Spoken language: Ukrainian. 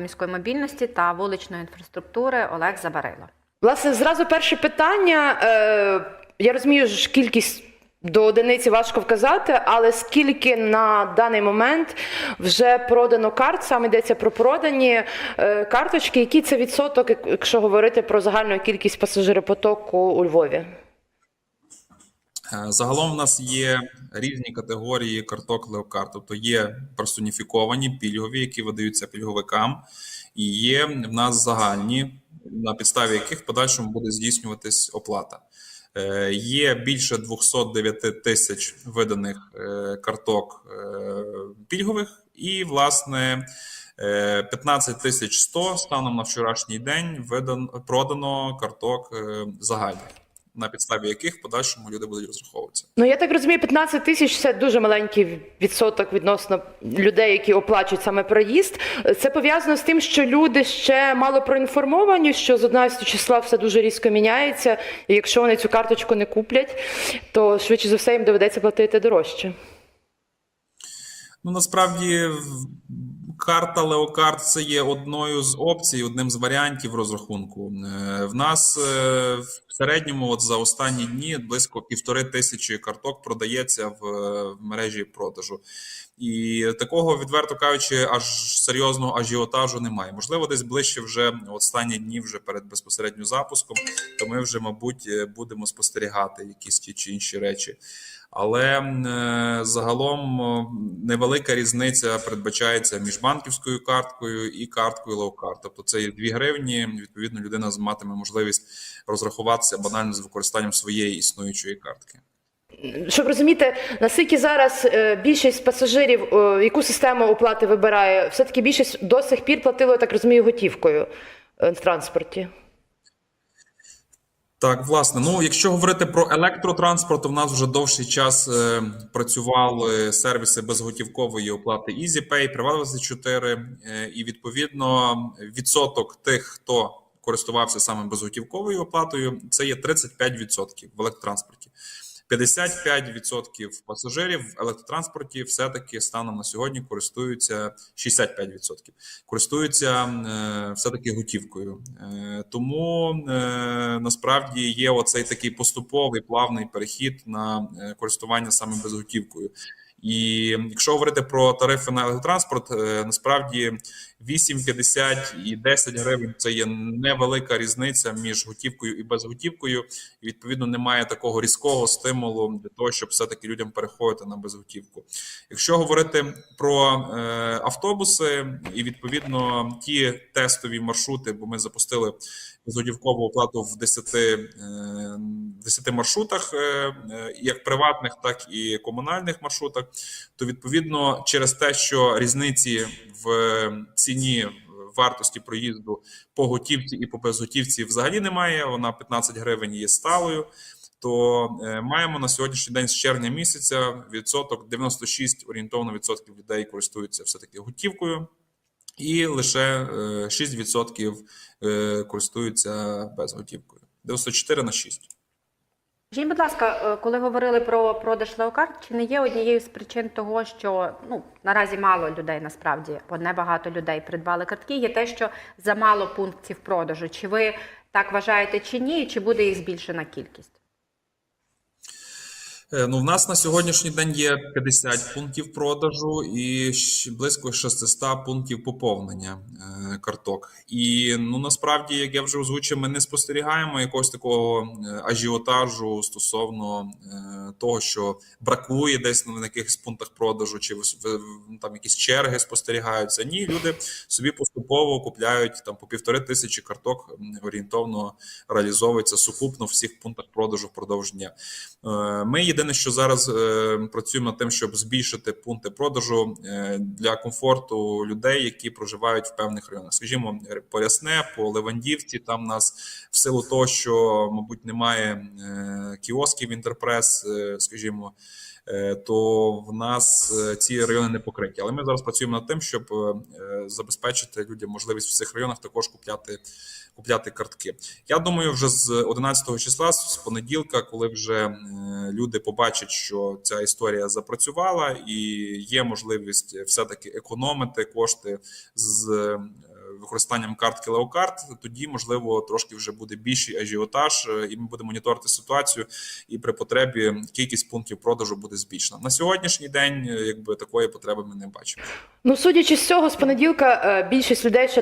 міської мобільності та вуличної інфраструктури Олег Забарило. Власне, зразу перше питання. Е, я розумію, ж кількість до одиниці важко вказати, але скільки на даний момент вже продано карт, саме йдеться про продані е, карточки, який це відсоток, якщо говорити про загальну кількість пасажиропотоку у Львові? Е, Загалом в нас є різні категорії карток Леокарт, тобто є персоніфіковані пільгові, які видаються пільговикам, і є в нас загальні, на підставі яких в подальшому буде здійснюватись оплата. Е, Є більше 209 тисяч виданих е, карток пільгових, і власне е, 15 тисяч 100 станом на вчорашній день видано продано карток загальних на підставі яких в подальшому люди будуть розраховуватися. Ну я так розумію, 15 тисяч це дуже маленький відсоток відносно людей, які оплачують саме проїзд. Це пов'язано з тим, що люди ще мало проінформовані, що з 11 числа все дуже різко міняється, і якщо вони цю карточку не куплять, то швидше за все їм доведеться платити дорожче. Ну насправді карта Леокарт це є одною з опцій, одним з варіантів розрахунку. Е, В нас е, в середньому, от за останні дні, близько півтори тисячі карток продається в, е, мережі продажу. І такого, відверто кажучи, аж серйозного ажіотажу немає. Можливо, десь ближче вже останні дні, вже перед безпосередньо запуском, то ми вже, мабуть, будемо спостерігати якісь ті чи інші речі. Але е, загалом невелика різниця передбачається між банківською карткою і карткою лоукарт. Тобто це є 2 гривні. Відповідно, людина матиме можливість розрахуватися банально з використанням своєї існуючої картки. Щоб розуміти, наскільки зараз е, більшість пасажирів, яку систему оплати вибирає, все-таки більшість до сих пір платило, так розумію, готівкою е, в транспорті. Так, власне, ну якщо говорити про електротранспорт, то в нас вже довший час е, працювали сервіси безготівкової оплати EasyPay, Privat24, е, і відповідно відсоток тих, хто користувався саме безготівковою оплатою, це є 35% в електротранспорті. 55% пасажирів в електротранспорті все-таки станом на сьогодні користуються 65%, користуються е, все-таки готівкою. Е, тому е, насправді є оцей такий поступовий плавний перехід на користування саме безготівкою. І якщо говорити про тарифи на електротранспорт, е, насправді 8,50 і 10 гривень це є невелика різниця між готівкою і безготівкою. І відповідно немає такого різкого стимулу для того, щоб все-таки людям переходити на безготівку. Якщо говорити про е, автобуси і відповідно ті тестові маршрути, бо ми запустили безготівкову оплату в 10, е, 10 маршрутах, е, е, як приватних, так і комунальних маршрутах, то відповідно через те, що різниці в ціні вартості проїзду по готівці і по безготівці взагалі немає. Вона 15 гривень є сталою. То е, маємо на сьогоднішній день з червня місяця відсоток 96 орієнтовно відсотків людей користуються все таки готівкою, і лише е, 6% е, користуються безготівкою. 94 на 6. Скажіть, будь ласка, е, коли говорили про продаж леокарт, чи не є однією з причин того, що ну наразі мало людей насправді, бо не багато людей придбали картки, є те, що замало пунктів продажу. Чи ви так вважаєте, чи ні, чи буде їх збільшена кількість? Е, Ну, в нас на сьогоднішній день є 50 пунктів продажу і близько 600 пунктів поповнення е, карток. І ну насправді, як я вже озвучив, ми не спостерігаємо якогось такого е, ажіотажу стосовно того, що бракує десь на якихось пунктах продажу, чи в- там якісь черги спостерігаються. Ні, люди собі поступово купляють там по півтори тисячі карток орієнтовно реалізовується сукупно в всіх пунктах продажу впродовж дня. Ми єдине, що зараз е, працюємо над тим, щоб збільшити пункти продажу е, для комфорту людей, які проживають в певних районах. Скажімо, по Рясне, по Левандівці. Там нас в силу того, що мабуть немає е, кіосків інтерпрес, скажімо. То в нас ці райони не покриті. Але ми зараз працюємо над тим, щоб забезпечити людям можливість в цих районах також купляти купляти картки. Я думаю, вже з 11 числа, з понеділка, коли вже люди побачать, що ця історія запрацювала, і є можливість все таки економити кошти з е, використанням картки Леокарт, тоді можливо трошки вже буде більший ажіотаж, е, і ми будемо моніторити ситуацію. І при потребі кількість пунктів продажу буде збільшена. На сьогоднішній день, е, якби такої потреби ми не бачимо. Ну, судячи з цього, з понеділка більшість людей ще